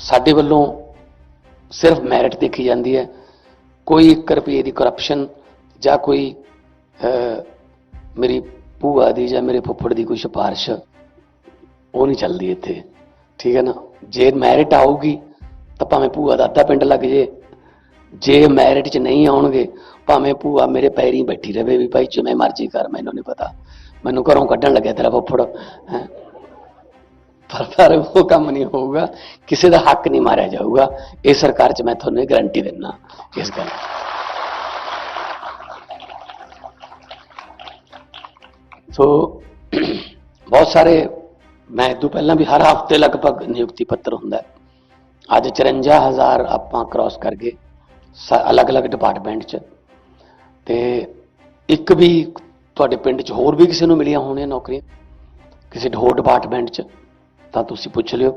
ਸਾਡੇ ਵੱਲੋਂ ਸਿਰਫ ਮੈਰਿਟ ਦੇਖੀ ਜਾਂਦੀ ਹੈ। ਕੋਈ 1 ਰੁਪਏ ਦੀ ਕਰਪਸ਼ਨ ਜਾਂ ਕੋਈ ਮੇਰੀ ਭੂਆ ਦੀ ਜਾਂ ਮੇਰੇ ਫੁੱਫੜ ਦੀ ਕੋਈ ਸਿਫਾਰਿਸ਼, ਉਹ ਨਹੀਂ ਚੱਲਦੀ ਇੱਥੇ। ਠੀਕ ਹੈ ਨਾ? ਜੇ ਮੈਰਿਟ ਆਊਗੀ, ਤਾਂ ਭਾਵੇਂ ਭੂਆ ਦਾ ਅੱਧਾ ਪਿੰਡ ਲੱਗ ਜੇ। ਜੇ ਮੈਰਿਟ 'ਚ ਨਹੀਂ ਆਉਣਗੇ, ਭਾਵੇਂ ਭੂਆ ਮੇਰੇ ਪੈਰੀਂ ਬੈਠੀ ਰਵੇ ਵੀ ਭਾਈ ਜਿਵੇਂ ਮਰਜ਼ੀ ਕਰ, ਮੈਨੂੰ ਨਹੀਂ ਪਤਾ। ਮੈਨੂੰ ਘਰੋਂ ਕੱਢਣ ਲੱਗਿਆ ਤੇਰਾ ਫੁੱਫੜ, ਹੈਂ। ਪਰ ਪਰ ਉਹ ਕੰਮ ਨਹੀਂ ਹੋਊਗਾ, ਕਿਸੇ ਦਾ ਹੱਕ ਨਹੀਂ ਮਾਰਿਆ ਜਾਊਗਾ। ਇਹ ਸਰਕਾਰ 'ਚ ਮੈਂ ਤੁਹਾਨੂੰ ਗਾਰੰਟੀ ਦਿੰਦਾ, ਇਸ ਗੱਲ ਸੋ ਬਹੁਤ ਸਾਰੇ, ਮੈਂ ਇਹ ਤੋਂ ਪਹਿਲਾਂ ਵੀ ਹਰ ਹਫ਼ਤੇ ਲਗਭਗ ਨਿਯੁਕਤੀ ਪੱਤਰ ਹੁੰਦਾ ਹੈ। ਅੱਜ 54000 ਆਪਾਂ ਕ੍ਰਾਸ ਕਰ ਗਏ, ਸ- ਅਲੱਗ-ਅਲੱਗ ਡਿਪਾਰਟਮੈਂਟ 'ਚ। ਤੇ ਇੱਕ ਵੀ ਤੁਹਾਡੇ ਪਿੰਡ 'ਚ ਹੋਰ ਵੀ ਕਿਸੇ ਨੂੰ ਮਿਲੀਆਂ ਹੋਣੀਆਂ ਨੌਕਰੀਆਂ, ਕਿਸੇ ਹੋਰ ਡਿਪਾਰਟਮੈਂਟ 'ਚ। ਤਾਂ ਤੁਸੀਂ ਪੁੱਛ ਲਿਓ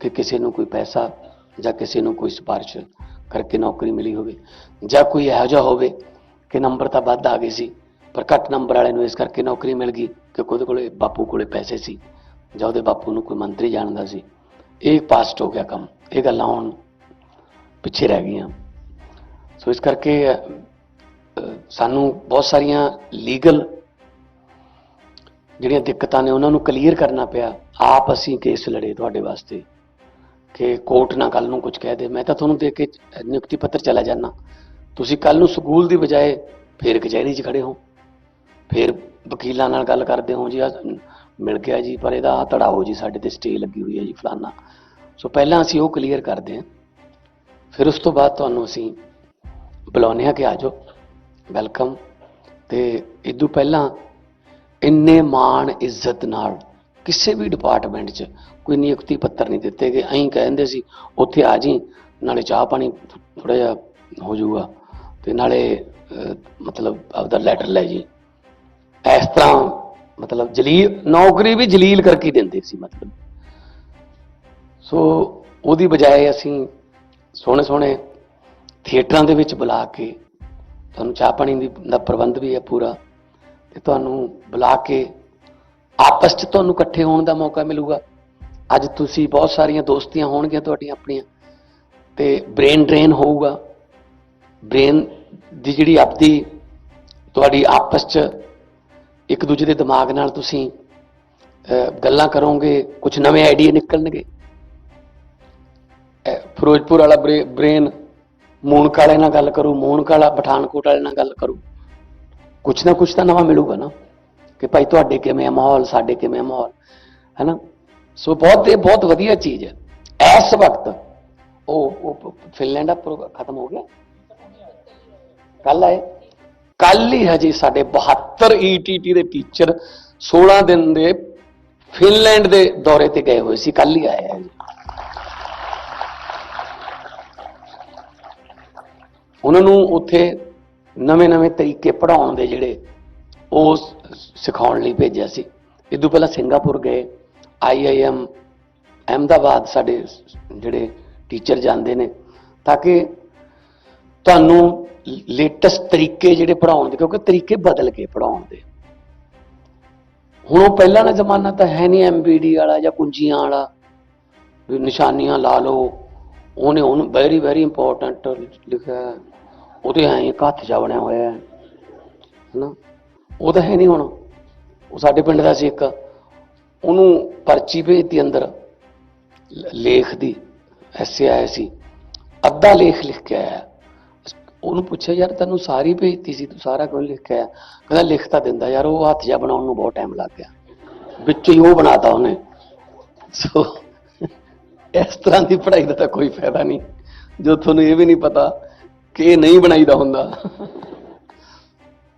ਕਿ ਕਿਸੇ ਨੂੰ ਕੋਈ ਪੈਸਾ ਜਾਂ ਕਿਸੇ ਨੂੰ ਕੋਈ ਸਿਫਾਰਿਸ਼ ਕਰਕੇ ਨੌਕਰੀ ਮਿਲੀ ਹੋਵੇ। ਜਾਂ ਕੋਈ ਇਹੋ ਜਿਹਾ ਹੋਵੇ ਕਿ ਨੰਬਰ ਤਾਂ ਵੱਧ ਆ ਗਏ ਸੀ, ਪਰ ਘੱਟ ਨੰਬਰ ਵਾਲੇ ਨੂੰ ਇਸ ਕਰਕੇ ਨੌਕਰੀ ਮਿਲ ਗਈ ਕਿ ਉਹਦੇ ਕੋਲੇ, ਬਾਪੂ ਕੋਲੇ ਪੈਸੇ ਸੀ ਜਾਂ ਉਹਦੇ ਬਾਪੂ ਨੂੰ ਕੋਈ ਮੰਤਰੀ ਜਾਣਦਾ ਸੀ। ਇਹ ਪਾਸਟ ਹੋ ਗਿਆ ਕੰਮ। ਇਹ ਗੱਲਾਂ ਹੁਣ ਪਿੱਛੇ ਰਹਿ ਗਈਆਂ। ਸੋ ਇਸ ਕਰਕੇ ਸਾਨੂੰ ਬਹੁਤ ਸਾਰੀਆਂ ਲੀਗਲ ਜਿਹੜੀਆਂ ਦਿੱਕਤਾਂ ਨੇ ਉਹਨਾਂ ਨੂੰ ਕਲੀਅਰ ਕਰਨਾ ਪਿਆ, ਆਪ ਅਸੀਂ ਕੇਸ ਲੜੇ ਤੁਹਾਡੇ ਵਾਸਤੇ। ਕਿ ਕੋਰਟ ਨਾ ਕੱਲ ਨੂੰ ਕੁਝ ਕਹਿ ਦੇ। ਮੈਂ ਤਾਂ ਤੁਹਾਨੂੰ ਦੇਖ ਕੇ ਨਿਯੁਕਤੀ ਪੱਤਰ ਚਲਾ ਜਾਣਾ ਤੁਸੀਂ ਕੱਲ ਨੂੰ ਸਕੂਲ ਦੀ ਬਜਾਏ ਫੇਰ ਕਚਹਿਰੀ 'ਚ ਖੜੇ ਹੋ। ਫਿਰ ਵਕੀਲਾਂ ਨਾਲ ਗੱਲ ਕਰਦੇ ਹੋ ਜੀ ਆ ਮਿਲ ਗਿਆ ਜੀ, ਪਰ ਇਹਦਾ ਆਹ ਤੜਾਓ ਜੀ, ਸਾਡੇ ਤੇ ਸਟੇ ਲੱਗੀ ਹੋਈ ਹੈ ਜੀ ਫਲਾਨਾ। ਸੋ ਪਹਿਲਾਂ ਅਸੀਂ ਉਹ ਕਲੀਅਰ ਕਰਦੇ ਹਾਂ। ਫਿਰ ਉਸ ਤੋਂ ਬਾਅਦ ਤੁਹਾਨੂੰ ਅਸੀਂ ਬੁਲਾਉਂਦੇ ਹਾਂ ਕਿ ਆ ਜਾਓ। ਵੈਲਕਮ। ਤੇ ਇਦੋਂ ਪਹਿਲਾਂ ਇੰਨੇ ਮਾਣ ਇੱਜ਼ਤ ਨਾਲ ਕਿਸੇ ਵੀ ਡਿਪਾਰਟਮੈਂਟ 'ਚ ਕੋਈ ਨਿਯੁਕਤੀ ਪੱਤਰ ਨਹੀਂ ਦਿੱਤੇ ਗਏ। ਐਂ ਕਹਿੰਦੇ ਸੀ, ਉੱਥੇ ਆ ਜੀ, ਨਾਲੇ ਚਾਹ ਪਾਣੀ ਥੋੜਾ ਜਿਹਾ ਹੋ ਜਾਊਗਾ ਤੇ ਨਾਲੇ ਮਤਲਬ ਆਪਦਾ ਲੈਟਰ ਲੈ ਜੀ। ਇਸ ਤਰ੍ਹਾਂ ਮਤਲਬ ਜਲੀਲ, ਨੌਕਰੀ ਵੀ ਜਲੀਲ ਕਰਕੇ ਦਿੰਦੇ ਸੀ ਮਤਲਬ। ਸੋ ਉਹਦੀ ਬਜਾਏ ਅਸੀਂ ਸੋਹਣੇ ਸੋਹਣੇ ਥੀਏਟਰਾਂ ਦੇ ਵਿੱਚ ਬੁਲਾ ਕੇ ਤੁਹਾਨੂੰ ਚਾਹ ਪਾਣੀ ਦੀ, ਦਾ ਪ੍ਰਬੰਧ ਵੀ ਹੈ ਪੂਰਾ। ਤੇ ਤੁਹਾਨੂੰ ਬੁਲਾ ਕੇ ਆਪਸ 'ਚ ਤੁਹਾਨੂੰ ਇਕੱਠੇ ਹੋਣ ਦਾ ਮੌਕਾ ਮਿਲੂਗਾ। ਅੱਜ ਤੁਸੀਂ ਬਹੁਤ ਸਾਰੀਆਂ ਦੋਸਤੀਆਂ ਹੋਣਗੀਆਂ ਤੁਹਾਡੀਆਂ ਆਪਣੀਆਂ ਤੇ ਬ੍ਰੇਨ ਡਰੇਨ ਹੋਊਗਾ। ਬ੍ਰੇਨ ਦੀ ਜਿਹੜੀ ਆਪਦੀ ਤੁਹਾਡੀ ਆਪਸ 'ਚ ਇੱਕ ਦੂਜੇ ਦੇ ਦਿਮਾਗ ਨਾਲ ਤੁਸੀਂ ਗੱਲਾਂ ਕਰੋਗੇ ਕੁਝ ਨਵੇਂ ਆਈਡੀਆ ਨਿਕਲਣਗੇ। ਫਿਰੋਜ਼ਪੁਰ ਵਾਲਾ ਬ੍ਰੇਨ ਮੂਨਕ ਵਾਲੇ ਨਾਲ ਗੱਲ ਕਰੂ, ਮੂਨਕ ਵਾਲਾ ਪਠਾਨਕੋਟ ਵਾਲੇ ਨਾਲ ਗੱਲ ਕਰੂ। ਕੁਛ ਨਾ ਕੁਛ ਤਾਂ ਨਵਾਂ ਮਿਲੂਗਾ ਨਾ, ਕਿ ਭਾਈ ਤੁਹਾਡੇ ਕਿਵੇਂ ਆ ਮਾਹੌਲ, ਸਾਡੇ ਕਿਵੇਂ ਆ ਮਾਹੌਲ, ਹੈਨਾ? ਸੋ ਬਹੁਤ, ਇਹ ਬਹੁਤ ਵਧੀਆ ਚੀਜ਼ ਹੈ। ਇਸ ਵਕਤ ਉਹ ਉਹ ਫਿਨਲੈਂਡ ਦਾ ਪ੍ਰੋ- ਖਤਮ ਹੋ ਗਿਆ। ਕੱਲ ਆਏ। ਕੱਲ ਹੀ ਹਜੇ ਸਾਡੇ 72 ਈਟੀਟੀ ਦੇ ਟੀਚਰ 16 ਦਿਨ ਦੇ ਫਿਨਲੈਂਡ ਦੇ ਦੌਰੇ ਤੇ ਗਏ ਹੋਏ ਸੀ। ਕੱਲ ਹੀ ਆਏ ਆ ਉਹਨਾਂ ਨੂੰ ਉੱਥੇ ਨਵੇਂ-ਨਵੇਂ ਤਰੀਕੇ ਪੜਾਉਣ ਦੇ ਜਿਹੜੇ ਉਹ ਸਿਖਾਉਣ ਲਈ ਭੇਜਿਆ ਸੀ। ਇਦੋਂ ਪਹਿਲਾਂ ਸਿੰਗਾਪੁਰ ਗਏ ਆਈਆਈਐਮ ਅਹਿਮਦਾਬਾਦ ਸਾਡੇ ਜਿਹੜੇ ਟੀਚਰ ਜਾਂਦੇ ਨੇ, ਤਾਂ ਕਿ ਤੁਹਾਨੂੰ ਲੇਟੈਸਟ ਤਰੀਕੇ ਜਿਹੜੇ ਪੜਾਉਣ ਦੇ, ਕਿਉਂਕਿ ਤਰੀਕੇ ਬਦਲ ਕੇ ਪੜਾਉਣ ਦੇ। ਹੁਣ ਉਹ ਪਹਿਲਾਂ ਦਾ ਜ਼ਮਾਨਾ ਤਾਂ ਹੈ ਨਹੀਂ ਐਮਬੀਡੀ ਵਾਲਾ ਜਾਂ ਕੁੰਜੀਆਂ ਵਾਲਾ, ਵੀ ਨਿਸ਼ਾਨੀਆਂ ਲਾ ਲਓ, ਉਹਨੇ ਉਹਨੂੰ ਵੈਰੀ ਵੈਰੀ ਇੰਪੋਰਟੈਂਟ ਲਿਖਿਆ ਉਹਦੇ ਐਂ ਇੱਕ ਹੱਥ ਜਾ ਬਣਿਆ ਹੋਇਆ ਹੈ, ਹਨਾ? ਉਹ ਤਾਂ ਹੈ ਨਹੀਂ ਹੁਣ। ਉਹ ਸਾਡੇ ਪਿੰਡ ਦਾ ਸੀ ਇੱਕ। ਉਹਨੂੰ ਪਰਚੀ ਭੇਜਤੀ ਅੰਦਰ। ਲ- ਲੇਖ ਦੀ। ਐਸੇ ਆਇਆ ਸੀ। ਅੱਧਾ ਲੇਖ ਲਿਖ ਕੇ ਆਇਆ। ਉਹਨੂੰ ਪੁੱਛਿਆ, ਯਾਰ ਤੈਨੂੰ ਸਾਰੀ ਭੇਜਤੀ ਸੀ, ਤੂੰ ਸਾਰਾ ਕਿਉਂ ਲਿਖ ਕੇ ਆਇਆ ਕਹਿੰਦਾ, ਲਿਖ ਤਾਂ ਦਿੰਦਾ ਯਾਰ, ਉਹ ਹੱਥ ਜਾ ਬਣਾਉਣ ਨੂੰ ਬਹੁਤ ਟਾਈਮ ਲੱਗ ਗਿਆ। ਵਿੱਚ ਹੀ ਉਹ ਬਣਾਤਾ ਉਹਨੇ। ਸੋ ਇਸ ਤਰ੍ਹਾਂ ਦੀ ਪੜ੍ਹਾਈ ਦਾ ਤਾਂ ਕੋਈ ਫਾਇਦਾ ਨਹੀਂ ਜੋ ਤੁਹਾਨੂੰ ਇਹ ਵੀ ਨਹੀਂ ਪਤਾ ਕਿ ਇਹ ਨਹੀਂ ਬਣਾਈਦਾ ਹੁੰਦਾ।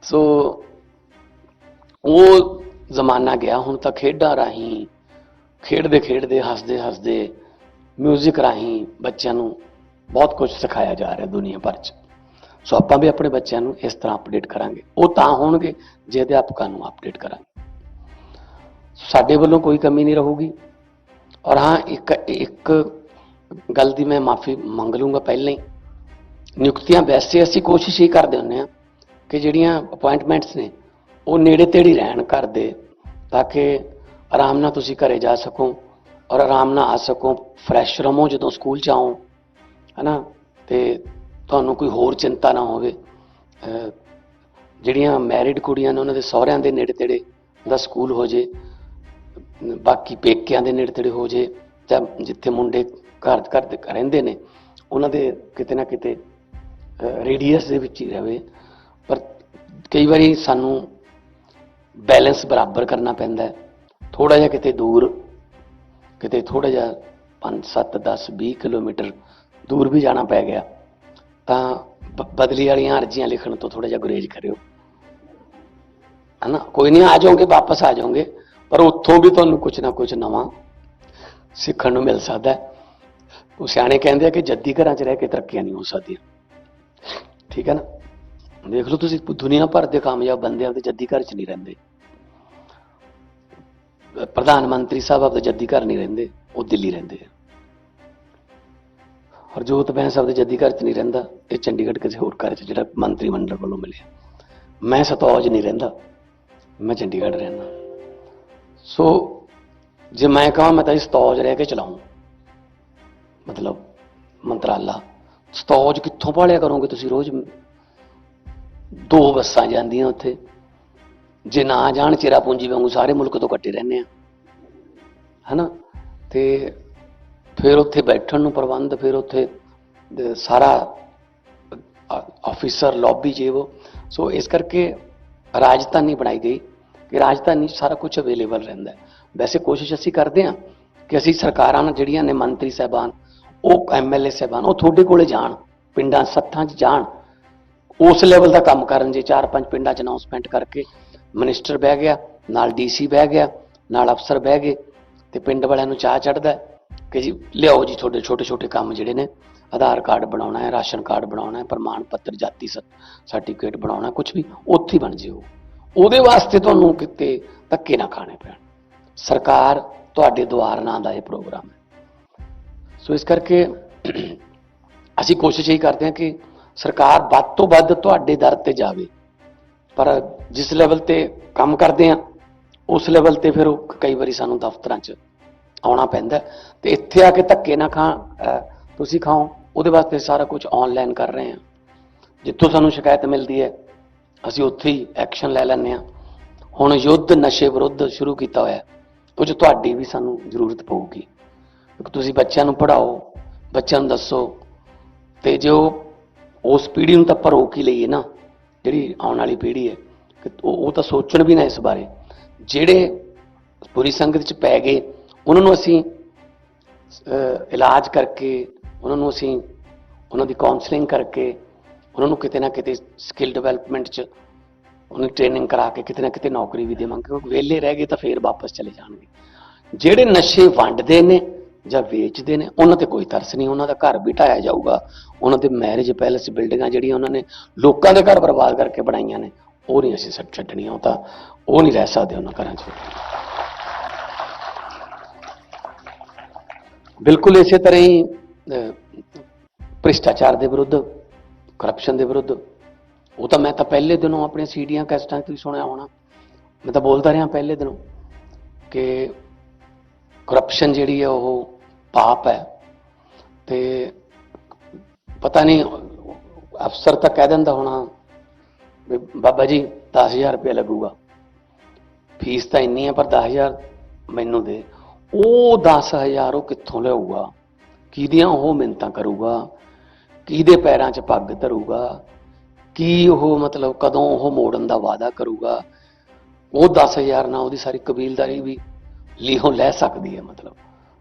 ਸੋ ਉਹ ਜ਼ਮਾਨਾ ਗਿਆ, ਹੁਣ ਤਾਂ ਖੇਡਾਂ ਰਾਹੀਂ, ਖੇਡਦੇ ਖੇਡਦੇ, ਹੱਸਦੇ ਹੱਸਦੇ 뮤직 ਰਾਹੀਂ ਬੱਚਿਆਂ ਨੂੰ ਬਹੁਤ ਕੁਝ ਸਿਖਾਇਆ ਜਾ ਰਿਹਾ ਦੁਨੀਆ ਭਰ 'ਚ। ਸੋ ਆਪਾਂ ਵੀ ਆਪਣੇ ਬੱਚਿਆਂ ਨੂੰ ਇਸ ਤਰ੍ਹਾਂ ਅਪਡੇਟ ਕਰਾਂਗੇ। ਉਹ ਤਾਂ ਹੋਣਗੇ, ਜੇ ਅਧਿਆਪਕਾਂ ਨੂੰ ਅਪਡੇਟ ਕਰਾਂਗੇ। ਸਾਡੇ ਵੱਲੋਂ ਕੋਈ ਕਮੀ ਨਹੀਂ ਰਹੂਗੀ। ਔਰ ਹਾਂ, ਇੱਕ ਇੱਕ ਗੱਲ ਦੀ ਮੈਂ ਮਾਫੀ ਮੰਗ ਲੂੰਗਾ ਪਹਿਲਾਂ ਹੀ। ਨਿਯੁਕਤੀਆਂ ਵੈਸੇ ਅਸੀਂ ਕੋਸ਼ਿਸ਼ ਹੀ ਕਰਦੇ ਹੁੰਨੇ ਆ ਕਿ ਜਿਹੜੀਆਂ ਅਪਾਇੰਟਮੈਂਟਸ ਨੇ, ਉਹ ਨੇੜੇ ਤੇੜੇ ਰਹਿਣ ਘਰ ਦੇ, ਤਾਂ ਕਿ ਆਰਾਮ ਨਾਲ ਤੁਸੀਂ ਘਰੇ ਜਾ ਸਕੋ ਔਰ ਆਰਾਮ ਨਾਲ ਆ ਸਕੋ ਫਰੈਸ਼ ਰਹੋ ਜਦੋਂ ਸਕੂਲ ਚ ਆਓ, ਹਨਾ? ਤੇ ਤੁਹਾਨੂੰ ਕੋਈ ਹੋਰ ਚਿੰਤਾ ਨਾ ਹੋਵੇ। ਜਿਹੜੀਆਂ ਮੈਰਿਡ ਕੁੜੀਆਂ ਨੇ, ਉਹਨਾਂ ਦੇ ਸਹੁਰਿਆਂ ਦੇ ਨੇੜੇ ਤੇੜੇ ਦਾ ਸਕੂਲ ਹੋ ਜੇ, ਬਾਕੀ ਪੇਕਿਆਂ ਦੇ ਨੇੜੇ ਤੇੜੇ ਹੋ ਜੇ, ਜਾਂ ਜਿੱਥੇ ਮੁੰਡੇ ਘਰ ਘਰ ਦੇ ਰਹਿੰਦੇ ਨੇ, ਉਹਨਾਂ ਦੇ ਕਿਤੇ ਨਾ ਕਿਤੇ ਰੇਡੀਅਸ ਦੇ ਵਿੱਚ ਹੀ ਰਹੇ ਪਰ ਕਈ ਵਾਰੀ ਸਾਨੂੰ ਬੈਲੈਂਸ ਬਰਾਬਰ ਕਰਨਾ ਪੈਂਦਾ ਹੈ। ਥੋੜਾ ਜਿਹਾ ਕਿਤੇ ਦੂਰ, ਕਿਤੇ ਥੋੜਾ ਜਿਹਾ 5 7 10 20 ਕਿਲੋਮੀਟਰ ਦੂਰ ਵੀ ਜਾਣਾ ਪੈ ਗਿਆ, ਤਾਂ ਬ- ਬਦਲੀ ਵਾਲੀਆਂ ਅਰਜ਼ੀਆਂ ਲਿਖਣ ਤੋਂ ਥੋੜਾ ਜਿਹਾ ਗੁਰੇਜ਼ ਕਰਿਓ। ਹਨਾ? ਕੋਈ ਨਹੀਂ, ਆ ਜਾਓਗੇ, ਵਾਪਸ ਆ ਜਾਓਗੇ, ਪਰ ਉੱਥੋਂ ਵੀ ਤੁਹਾਨੂੰ ਕੁਝ ਨਾ ਕੁਝ ਨਵਾਂ ਸਿੱਖਣ ਨੂੰ ਮਿਲ ਸਕਦਾ ਹੈ। ਉਹ ਸਿਆਣੇ ਕਹਿੰਦੇ ਆ ਕਿ ਜੱਦੀ ਘਰਾਂ 'ਚ ਰਹਿ ਕੇ ਤਰੱਕੀਆਂ ਨਹੀਂ ਹੋ ਸਕਦੀਆਂ। ਠੀਕ ਹੈ ਨਾ? ਦੇਖ ਲਓ ਤੁਸੀਂ, ਦੁਨੀਆ ਭਰ ਦੇ ਕਾਮਯਾਬ ਬੰਦੇ ਆਪਦੇ ਜੱਦੀ ਘਰ 'ਚ ਨਹੀਂ ਰਹਿੰਦੇ। ਪ੍ਰਧਾਨ ਮੰਤਰੀ ਸਾਹਿਬ ਆਪਦੇ ਜੱਦੀ ਘਰ ਨਹੀਂ ਰਹਿੰਦੇ, ਉਹ ਦਿੱਲੀ ਰਹਿੰਦੇ ਆ। ਹਰਜੋਤ ਬੈਂਸ ਆਪਦੇ ਜੱਦੀ ਘਰ 'ਚ ਨਹੀਂ ਰਹਿੰਦਾ, ਇਹ ਚੰਡੀਗੜ੍ਹ ਕਿਸੇ ਹੋਰ ਘਰ 'ਚ, ਜਿਹੜਾ ਮੰਤਰੀ ਮੰਡਲ ਵੱਲੋਂ ਮਿਲਿਆ। ਮੈਂ ਸਤੌਜ ਨਹੀਂ ਰਹਿੰਦਾ, ਮੈਂ ਚੰਡੀਗੜ੍ਹ ਰਹਿੰਦਾ। ਸੋ, ਜੇ ਮੈਂ ਕਹਾਂ, ਮੈਂ ਤਾਂ ਇਸ ਸਤੌਜ ਰਹਿ ਕੇ ਚਲਾਉਂ ਮਤਲਬ ਮੰਤਰਾਲਾ। ਸਤੌਜ ਕਿੱਥੋਂ ਭਾਲਿਆ ਕਰੋਗੇ ਤੁਸੀਂ ਰੋਜ਼? ਦੋ ਬੱਸਾਂ ਜਾਂਦੀਆਂ ਉੱਥੇ। ਜੇ ਨਾ ਜਾਣ ਚਿਰਾ ਪੂੰਜੀ ਵਾਂਗੂ ਸਾਰੇ ਮੁਲਕ ਤੋਂ ਕੱਟੇ ਰਹਿੰਦੇ ਆ। ਹਨਾ? ਤੇ ਫਿਰ ਉੱਥੇ ਬੈਠਣ ਨੂੰ ਪ੍ਰਬੰਧ, ਫਿਰ ਉੱਥੇ ਸਾਰਾ ਆਫੀਸਰ ਲੌਬੀ ਜੇ ਉਹ ਸੋ ਇਸ ਕਰਕੇ ਰਾਜਧਾਨੀ ਬਣਾਈ ਗਈ ਕਿ ਰਾਜਧਾਨੀ ਸਾਰਾ ਕੁਝ ਅਵੇਲੇਬਲ ਰਹਿੰਦਾ ਹੈ। ਵੈਸੇ ਕੋਸ਼ਿਸ਼ ਅਸੀਂ ਕਰਦੇ ਹਾਂ ਕਿ ਅਸੀਂ ਸਰਕਾਰਾਂ ਜਿਹੜੀਆਂ ਨੇ, ਮੰਤਰੀ ਸਾਹਿਬਾਨ ਉਹ ਐਮਐਲਏ ਸਾਹਿਬਾਨ ਉਹ ਤੁਹਾਡੇ ਕੋਲੇ ਜਾਣ, ਪਿੰਡਾਂ ਸੱਥਾਂ 'ਚ ਜਾਣ। ਉਸ ਲੈਵਲ ਦਾ ਕੰਮ ਕਰਨ ਜੇ ਚਾਰ ਪੰਜ ਪਿੰਡਾਂ 'ਚ ਅਨਾਉਂਸਮੈਂਟ ਕਰਕੇ ਮਿਨਿਸਟਰ ਬਹਿ ਗਿਆ, ਨਾਲ ਡੀਸੀ ਬਹਿ ਗਿਆ, ਨਾਲ ਅਫਸਰ ਬਹਿ ਗਏ ਤੇ ਪਿੰਡ ਵਾਲਿਆਂ ਨੂੰ ਚਾਹ ਚੜਦਾ ਕਿ ਜੀ ਲਿਆਓ ਜੀ ਤੁਹਾਡੇ ਛੋਟੇ ਛੋਟੇ ਕੰਮ ਜਿਹੜੇ ਨੇ, ਆਧਾਰ ਕਾਰਡ ਬਣਾਉਣਾ ਹੈ, ਰਾਸ਼ਨ ਕਾਰਡ ਬਣਾਉਣਾ ਹੈ, ਪ੍ਰਮਾਣ ਪੱਤਰ, ਜਾਤੀ ਸਰਟੀਫਿਕੇਟ ਬਣਾਉਣਾ ਕੁਝ ਵੀ, ਉੱਥੇ ਬਣ ਜਿਓ। ਉਹਦੇ ਵਾਸਤੇ ਤੁਹਾਨੂੰ ਕਿਤੇ ਧੱਕੇ ਨਾ ਖਾਣੇ ਪੈਣ। ਸਰਕਾਰ ਤੁਹਾਡੇ ਦੁਆਰ ਨਾਂ ਦਾ ਇਹ ਪ੍ਰੋਗਰਾਮ ਹੈ। ਸੋ ਇਸ ਕਰਕੇ ਅਸੀਂ ਕੋਸ਼ਿਸ਼ ਇਹੀ ਕਰਦੇ ਹਾਂ ਕਿ ਸਰਕਾਰ ਵੱਧ ਤੋਂ ਵੱਧ ਤੁਹਾਡੇ ਦਰ ਤੇ ਜਾਵੇ। ਪਰ ਜਿਸ ਲੈਵਲ ਤੇ ਕੰਮ ਕਰਦੇ ਆ ਉਸ ਲੈਵਲ ਤੇ ਫਿਰ ਉਹ ਕਈ ਵਾਰੀ ਸਾਨੂੰ ਦਫ਼ਤਰਾਂ 'ਚ ਆਉਣਾ ਪੈਂਦਾ ਹੈ। ਤੇ ਇੱਥੇ ਆ ਕੇ ਧੱਕੇ ਨਾ ਖਾ ਤੁਸੀਂ ਖਾਓ, ਉਹਦੇ ਵਾਸਤੇ ਸਾਰਾ ਕੁਝ ਆਨਲਾਈਨ ਕਰ ਰਹੇ ਹਾਂ। ਜਿੱਥੋਂ ਸਾਨੂੰ ਸ਼ਿਕਾਇਤ ਮਿਲਦੀ ਹੈ, ਅਸੀਂ ਉੱਥੇ ਹੀ ਐਕਸ਼ਨ ਲੈ ਲੈਂਦੇ ਹਾਂ। ਹੁਣ ਯੁੱਧ ਨਸ਼ੇ ਵਿਰੁੱਧ ਸ਼ੁਰੂ ਕੀਤਾ ਹੋਇਆ ਹੈ ਉਹ 'ਚ ਤੁਹਾਡੀ ਵੀ ਸਾਨੂੰ ਜ਼ਰੂਰਤ ਪਊਗੀ। ਕਿਉਂਕਿ ਤੁਸੀਂ ਬੱਚਿਆਂ ਨੂੰ ਪੜ੍ਹਾਓ, ਬੱਚਿਆਂ ਨੂੰ ਦੱਸੋ, ਤੇ ਜੋ ਉਸ ਪੀੜ੍ਹੀ ਨੂੰ ਤਾਂ ਆਪਾਂ ਰੋਕ ਹੀ ਲਈਏ ਨਾ, ਜਿਹੜੀ ਆਉਣ ਵਾਲੀ ਪੀੜ੍ਹੀ ਹੈ, ਕਿ ਉਹ ਉਹ ਤਾਂ ਸੋਚਣ ਵੀ ਨਾ ਇਸ ਬਾਰੇ। ਜਿਹੜੇ ਪੂਰੀ ਸੰਗਤ ਚ ਪੈ ਗਏ, ਉਹਨਾਂ ਨੂੰ ਅਸੀਂ ਇਲਾਜ ਕਰਕੇ, ਉਹਨਾਂ ਨੂੰ ਅਸੀਂ, ਉਹਨਾਂ ਦੀ ਕਾਉਂਸਲਿੰਗ ਕਰਕੇ, ਉਹਨਾਂ ਨੂੰ ਕਿਤੇ ਨਾ ਕਿਤੇ ਸਕਿੱਲ ਡਿਵੈਲਪਮੈਂਟ ਚ, ਉਹਨੂੰ ਟ੍ਰੇਨਿੰਗ ਕਰਾ ਕੇ ਕਿਤੇ ਨਾ ਕਿਤੇ ਨੌਕਰੀ ਵੀ ਦੇਵਾਂਗੇ, ਕਿਉਂਕਿ ਵਿਹਲੇ ਰਹਿ ਗਏ ਤਾਂ ਫੇਰ ਵਾਪਸ ਚਲੇ ਜਾਣਗੇ। ਜਿਹੜੇ ਨਸ਼ੇ ਵੰਡਦੇ ਨੇ ਜਾਂ ਵੇਚਦੇ ਨੇ, ਉਹਨਾਂ ਤੇ ਕੋਈ ਤਰਸ ਨਹੀਂ, ਉਹਨਾਂ ਦਾ ਘਰ ਵੀ ਢਾਇਆ ਜਾਊਗਾ। ਉਹਨਾਂ ਦੇ ਮੈਰਿਜ ਪੈਲੇਸ ਬਿਲਡਿੰਗਾਂ ਜਿਹੜੀਆਂ ਉਹਨਾਂ ਨੇ ਲੋਕਾਂ ਦੇ ਘਰ ਬਰਬਾਦ ਕਰਕੇ ਬਣਾਈਆਂ ਨੇ, ਉਹ ਨਹੀਂ ਅਸੀਂ ਛੱਡ ਛੱਡਣੀਆਂ, ਉਹ ਤਾਂ ਉਹ ਨਹੀਂ ਰਹਿ ਸਕਦੇ ਉਹਨਾਂ ਘਰਾਂ 'ਚ। ਬਿਲਕੁਲ ਇਸੇ ਤਰ੍ਹਾਂ ਹੀ ਭ੍ਰਿਸ਼ਟਾਚਾਰ ਦੇ ਵਿਰੁੱਧ ਕਰਪਸ਼ਨ ਦੇ ਵਿਰੁੱਧ, ਉਹ ਤਾਂ ਮੈਂ ਤਾਂ ਪਹਿਲੇ ਦਿਨੋਂ ਆਪਣੇ ਸੀਡੀਆਂ, ਕੈਸਟਾਂ 'ਚ ਤੁਸੀਂ ਸੁਣਿਆ ਹੋਣਾ। ਮੈਂ ਤਾਂ ਬੋਲਦਾ ਰਿਹਾ ਪਹਿਲੇ ਦਿਨੋਂ ਕਿ ਕਰਪਸ਼ਨ ਜਿਹੜੀ ਹੈ ਉਹ ਪਾਪ ਹੈ। ਤੇ ਪਤਾ ਨਹੀਂ, ਅਫਸਰ ਤਾਂ ਕਹਿ ਦਿੰਦਾ ਹੋਣਾ ਵੀ ਬਾਬਾ ਜੀ 10000 ਰੁਪਏ ਲੱਗੂਗਾ। ਫੀਸ ਤਾਂ ਇੰਨੀ ਹੈ, ਪਰ 10000 ਮੈਨੂੰ ਦੇ। ਉਹ 10000 ਉਹ ਕਿੱਥੋਂ ਲਿਆਊਗਾ? ਕਿਹਦੀਆਂ ਉਹ ਮਿੰਤਾਂ ਕਰੂਗਾ? ਕਿਹਦੇ ਪੈਰਾਂ 'ਚ ਪੱਗ ਧਰੂਗਾ? ਕੀ ਉਹ ਮਤਲਬ ਕਦੋਂ ਉਹ ਮੋੜਨ ਦਾ ਵਾਅਦਾ ਕਰੂਗਾ? ਉਹ 10000 ਨਾਲ ਉਹਦੀ ਸਾਰੀ ਕਬੀਲਦਾਰੀ ਵੀ ਲੀਹੋਂ ਲੈ ਸਕਦੀ ਹੈ ਮਤਲਬ।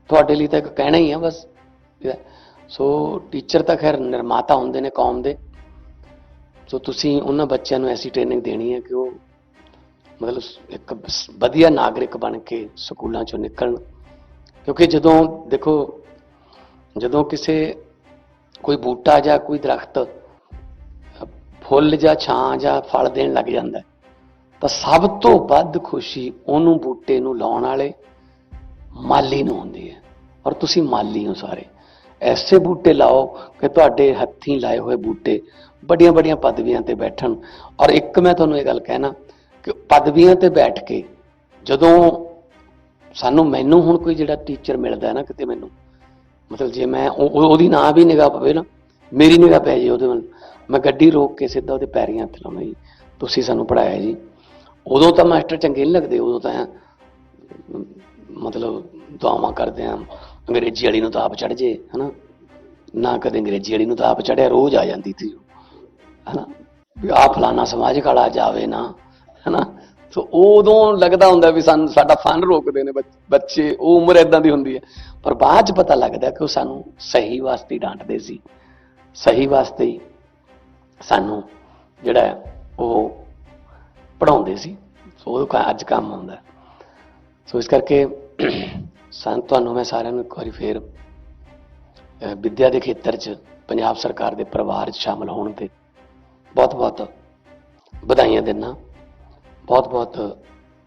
ਤੁਹਾਡੇ ਲਈ ਤਾਂ ਇੱਕ ਕਹਿਣਾ ਹੀ ਆ ਬਸ ਸੋ ਟੀਚਰ ਤਾਂ ਖੈਰ ਨਿਰਮਾਤਾ ਹੁੰਦੇ ਨੇ ਕੌਮ ਦੇ। ਸੋ ਤੁਸੀਂ ਉਹਨਾਂ ਬੱਚਿਆਂ ਨੂੰ ਐਸੀ ਟ੍ਰੇਨਿੰਗ ਦੇਣੀ ਹੈ ਕਿ ਉਹ ਮਤਲਬ ਇੱਕ ਵਧੀਆ ਨਾਗਰਿਕ ਬਣ ਕੇ ਸਕੂਲਾਂ ਚੋਂ ਨਿਕਲਣ। ਕਿਉਂਕਿ ਜਦੋਂ, ਦੇਖੋ, ਜਦੋਂ ਕਿਸੇ ਕੋਈ ਬੂਟਾ ਜਾਂ ਕੋਈ ਦਰਖਤ ਫੁੱਲ ਜਾਂ ਛਾਂ ਜਾਂ ਫਲ ਦੇਣ ਲੱਗ ਜਾਂਦਾ ਤਾਂ ਸਭ ਤੋਂ ਵੱਧ ਖੁਸ਼ੀ ਉਹਨੂੰ ਬੂਟੇ ਨੂੰ ਲਾਉਣ ਵਾਲੇ ਮਾਲੀ ਨੂੰ ਹੁੰਦੀ ਹੈ। ਔਰ ਤੁਸੀਂ ਮਾਲੀ ਹੋ ਸਾਰੇ। ਐਸੇ ਬੂਟੇ ਲਾਓ ਕਿ ਤੁਹਾਡੇ ਹੱਥੀਂ ਲਾਏ ਹੋਏ ਬੂਟੇ ਵੱਡੀਆਂ ਵੱਡੀਆਂ ਪਦਵੀਆਂ ਤੇ ਬੈਠਣ। ਔਰ ਇੱਕ ਮੈਂ ਤੁਹਾਨੂੰ ਇਹ ਗੱਲ ਕਹਿਣਾ ਕਿ ਪਦਵੀਆਂ ਤੇ ਬੈਠ ਕੇ ਜਦੋਂ ਸਾਨੂੰ ਮੈਨੂੰ ਹੁਣ ਕੋਈ ਜਿਹੜਾ ਟੀਚਰ ਮਿਲਦਾ ਹੈ ਨਾ ਕਿਤੇ ਮੈਨੂੰ, ਮਤਲਬ ਜੇ ਮੈਂ ਉਹ- ਉਹਦੀ ਨਾਂ ਵੀ ਨਿਗਾਹ ਪਵੇ ਨਾ, ਮੇਰੀ ਨਿਗਾਹ ਪੈ ਜੇ ਉਹਦੇ ਵੱਲ, ਮੈਂ ਗੱਡੀ ਰੋਕ ਕੇ ਸਿੱਧਾ ਉਹਦੇ ਪੈਰੀਂ ਹੱਥ ਲਾਉਣਾ ਜੀ। ਤੁਸੀਂ ਸਾਨੂੰ ਪੜਾਇਆ ਜੀ। ਉਦੋਂ ਤਾਂ ਮਾਸਟਰ ਚੰਗੇ ਨਹੀਂ ਲੱਗਦੇ, ਉਦੋਂ ਤਾਂ ਮਤਲਬ ਦੁਆਵਾਂ ਕਰਦੇ ਆ। ਅੰਗਰੇਜ਼ੀ ਵਾਲੀ ਨੂੰ ਤਾਂ ਆਪ ਚੜ ਜੇ ਹਨਾ? ਨਾ ਕਦੇ ਅੰਗਰੇਜ਼ੀ ਵਾਲੀ ਨੂੰ ਤਾਂ ਆਪ ਚੜਿਆ ਰੋਜ਼ ਆ ਜਾਂਦੀ ਸੀ ਉਹ, ਹਨਾ? ਵੀ ਆ ਫਲਾਣਾ ਸਮਾਜ ਵਾਲਾ ਜਾਵੇ ਨਾ ਹਨਾ? ਸੋ ਉਦੋਂ ਲੱਗਦਾ ਹੁੰਦਾ ਵੀ ਸਾਨੂੰ ਸਾਡਾ ਫਨ ਰੋਕਦੇ ਨੇ ਬੱਚ- ਬੱਚੇ ਉਹ ਉਮਰ ਇਦਾਂ ਦੀ ਹੁੰਦੀ ਹੈ। ਪਰ ਬਾਅਦ ਚ ਪਤਾ ਲੱਗਦਾ ਕਿ ਉਹ ਸਾਨੂੰ ਸਹੀ ਵਾਸਤੇ ਡਾਂਟਦੇ ਸੀ। ਸਹੀ ਵਾਸਤੇ ਹੀ ਸਾਨੂੰ ਜਿਹੜਾ ਉਹ ਪੜਾਉਂਦੇ ਸੀ। ਸੋ ਉਹ ਅੱਜ ਕੰਮ ਆਉਂਦਾ। ਸੋ ਇਸ ਕਰਕੇ ਸਾਨੂੰ ਤੁਹਾਨੂੰ ਮੈਂ ਸਾਰਿਆਂ ਨੂੰ ਇੱਕ ਵਾਰੀ ਫੇਰ ਵਿੱਦਿਆ ਦੇ ਖੇਤਰ 'ਚ, ਪੰਜਾਬ ਸਰਕਾਰ ਦੇ ਪਰਿਵਾਰ 'ਚ ਸ਼ਾਮਲ ਹੋਣ ਤੇ ਬਹੁਤ-ਬਹੁਤ ਵਧਾਈਆਂ ਦਿੰਦਾ। ਬਹੁਤ-ਬਹੁਤ